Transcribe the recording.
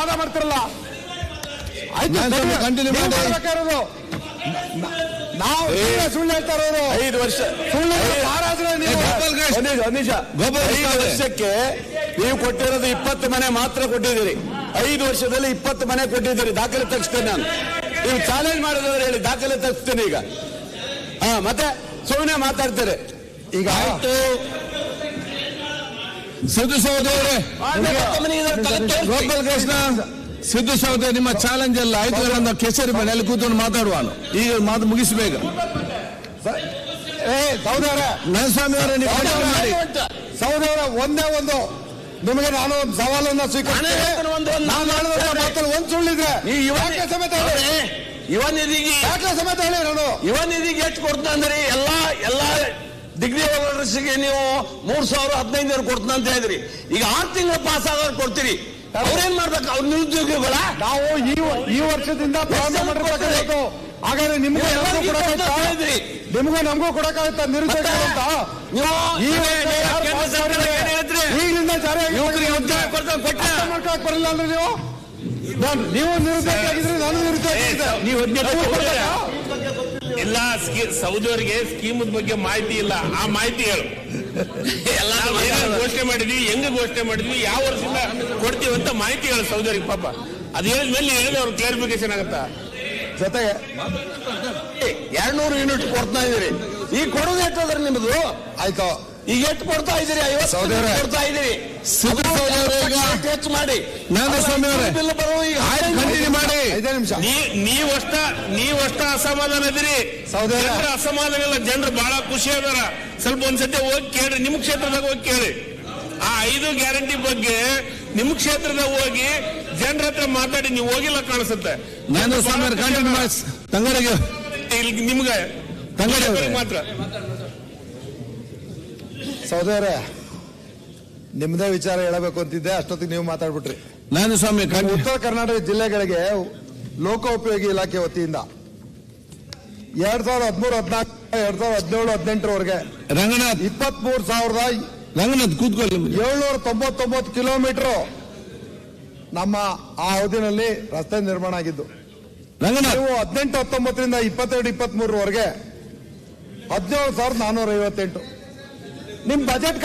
ವಾದ ಮಾಡ್ತಿರಲ್ಲ. ಆಯ್ತು ನೀವು ಸುಳ್ಳು ಹೇಳ್ತಾ ಇರೋರು ಐದು ವರ್ಷ. ಸುಳ್ಳು ಮಹಾರಾಜರೇ. ವರ್ಷಕ್ಕೆ ನೀವು ಕೊಟ್ಟಿರೋದು ಇಪ್ಪತ್ತು ಮನೆ ಮಾತ್ರ ಕೊಟ್ಟಿದ್ದೀರಿ. ಐದು ವರ್ಷದಲ್ಲಿ ಇಪ್ಪತ್ತು ಮನೆ ಕೊಟ್ಟಿದ್ದೀರಿ. ದಾಖಲೆ ತೆಗಿಸ್ತೇನೆ ನಾನು. ನೀವು ಚಾಲೆಂಜ್ ಮಾಡಿದ್ರೆ ಹೇಳಿ ದಾಖಲೆ ತೆಗಿಸ್ತೇನೆ ಈಗ. ಹಾ ಮತ್ತೆ ಸುಮ್ಮನೆ ಮಾತಾಡ್ತಾರೆ. ಈಗ ಸಿದ್ದು ಸಹೋದರರೇ ಗೋಪಾಲ್ ಕೃಷ್ಣ ಸಿದ್ದು ಸೌದೆ ನಿಮ್ಮ ಚಾಲೆಂಜ್ ಎಲ್ಲ ಆಯ್ತು ನನ್ನ ಕೆಸರಿ ಮನೆಯಲ್ಲಿ ಕೂತ್ಕೊಂಡು ಮಾತಾಡುವಾನು. ಈಗ ಮಾತು ಮುಗಿಸ್ಬೇಕು ಏ ಸಹೋದರ ನನ್ನ ಸ್ವಾಮಿ ಅವರೇ ನೀವು ಮಾಡಿ. ಸಹೋದರ ಒಂದೇ ಒಂದು. ನಿಮಗೆ ನಾನು ಒಂದು ಸವಾಲನ್ನ ಸ್ವೀಕರಿಸ್ತೇನೆ. ಒಂದ್ ಸುಳ್ಳಿದ್ರೆ ಸಮೇತ ಹೇಳಿ? ಯುವ ನಿಧಿಗೆ ದಾಖಲೆ ಸಮೇತ ಹೇಳಿ ನಾನು? ಯುವ ನಿಧಿಗೆ ಎಷ್ಟು ಕೊಡ್ತಾ ಅಂದ್ರೆ ಎಲ್ಲಾ ಎಲ್ಲಾ ಡಿಗ್ರಿ ಹೋಲ್ಡರ್ಸ್ಗೆ ನೀವು ಮೂರ್ ಸಾವಿರ ಹದಿನೈದು ಕೊಡ್ತೀನಿ ಅಂತ ಹೇಳಿದ್ರಿ. ಈಗ ಆರು ತಿಂಗಳು ಪಾಸ್ ಆಗೋರು ಕೊಡ್ತೀರಿ. ಅವ್ರೇನ್ ಮಾಡ್ಬೇಕು? ಅವ್ರ ನಿರುದ್ಯೋಗಿಗಳ? ನಾವು ಈ ಈ ವರ್ಷದಿಂದ ಪ್ರಾರಂಭ ಮಾಡಿರ್ತಕ್ಕಂಥದ್ದು ಹಾಗಾದ್ರೆ ನಿಮ್ಗೂ ನಮಗೂ. ನಿಮಗೂ ನಮಗೂ ಕೊಡಕ್ಕಾಗುತ್ತಾ? ನಿರುದ್ಯೋಗ ಅಂತ? ನೀವು? ಈಗಲಿಂದ ಅಂದ್ರೆ ನಿರುದ್ಯೋಗ ಆಗಿದ್ರೆ ನಾನು ನಿರುದ್ಯೋಗ. ನೀವು ಹದಿನೈದು ಸ್ಕೀ? ಸೌದಿಯವರಿಗೆ ಸ್ಕೀಮ್ ಬಗ್ಗೆ ಮಾಹಿತಿ ಇಲ್ಲ. ಆ ಮಾಹಿತಿ ಹೇಳು. ಎಲ್ಲ ಘೋಷಣೆ ಮಾಡಿದ್ವಿ ಹೆಂಗ್ ಘೋಷಣೆ ಮಾಡಿದ್ವಿ ಯಾವ ವರ್ಷದಿಂದ ಕೊಡ್ತೀವಿ ಅಂತ ಮಾಹಿತಿ ಹೇಳು ಸೌದಿಯವರಿಗೆ ಪಾಪ. ಅದು ಹೇಳಿದ್ಮೇಲೆ ಹೇಳಿ ಅವ್ರ ಕ್ಲಾರಿಫಿಕೇಶನ್ ಆಗುತ್ತಾ? ಜೊತೆಗೆ ಎರಡ್ನೂರು ಯೂನಿಟ್ ಕೊಡ್ತಾ ಇದೀರಿ ಈಗ ಕೊಡೋದು ಎಷ್ಟದ್ರ ನಿಮ್ದು? ಆಯ್ತು. ಈಗ ಎಷ್ಟು ಕೊಡ್ತಾ ಇದೀರಿ ಐವತ್ತು. ಕೊಡ್ತಾ ಇದೀರಿ ಹೆಚ್ಚು ಮಾಡಿ. ನಾನು ಸ್ವಾಮಿ ಅವರೇ. ಬಿಲ್ ಬರೋ ಈಗ. ನಿಮಿಷ. ಅಷ್ಟ ನೀವಷ್ಟ ನೀವಷ್ಟ ಅಸಮಾಧಾನ ಇದ್ರಿ ಸಹೋದರ. ಜನರ ಅಸಮಾಧಾನ ಇಲ್ಲ ಜನರು ಬಹಳ ಖುಷಿ ಅದಾರ. ಸ್ವಲ್ಪ ಒಂದ್ಸತಿ ಹೋಗಿ ಕೇಳ್ರಿ ನಿಮ್ ಕ್ಷೇತ್ರದಾಗ ಹೋಗಿ ಕೇಳಿ ಆ ಐದು ಗ್ಯಾರಂಟಿ ಬಗ್ಗೆ ನಿಮ್ ಕ್ಷೇತ್ರದಾಗ ಹೋಗಿ ಜನರ ಹತ್ರ ಮಾತಾಡಿ ನೀವು ಹೋಗಿಲ್ಲ ಕಾಣಿಸುತ್ತೆ. ನಿಮ್ಗೆ. ಮಾತ್ರ. ಸಹೋದರರೇ ನಿಮ್ದೇ ವಿಚಾರ ಹೇಳಬೇಕು ಅಂತಿದ್ದೆ ಅಷ್ಟೊತ್ತಿಗೆ ನೀವು ಮಾತಾಡ್ಬಿಟ್ರಿ. ನಾನು ಸ್ವಾಮಿ ಉತ್ತರ ಕರ್ನಾಟಕ ಜಿಲ್ಲೆಗಳಿಗೆ ಲೋಕೋಪಯೋಗಿ ಇಲಾಖೆ ವತಿಯಿಂದ ಎರಡ್ ಸಾವಿರದ ಹದಿಮೂರು ಹದಿನಾಲ್ಕು ಎರಡ್ ಸಾವಿರದ ಹದಿನೇಳು ಹದಿನೆಂಟರವರೆಗೆ ರಂಗನಾಥ್. ಇಪ್ಪತ್ಮೂರು ಸಾವಿರದ ರಂಗನಾಥ್ ಕೂತ್ಕೊಳ್ಳಿ ಏಳ್ನೂರ ತೊಂಬತ್ತೊಂಬತ್ತು ಕಿಲೋಮೀಟರ್ ನಮ್ಮ ಆ ಅವಧಿನಲ್ಲಿ ರಸ್ತೆ ನಿರ್ಮಾಣ ಆಗಿದ್ದು. ರಂಗನಾಥ್. ನೀವು ಹದಿನೆಂಟು ಹತ್ತೊಂಬತ್ತರಿಂದ ಇಪ್ಪತ್ತೆರಡು ಇಪ್ಪತ್ಮೂರವರೆಗೆ ಹದಿನೇಳು ಸಾವಿರದ ನಾನ್ನೂರ ಐವತ್ತೆಂಟು ನಿಮ್ ಬಜೆಟ್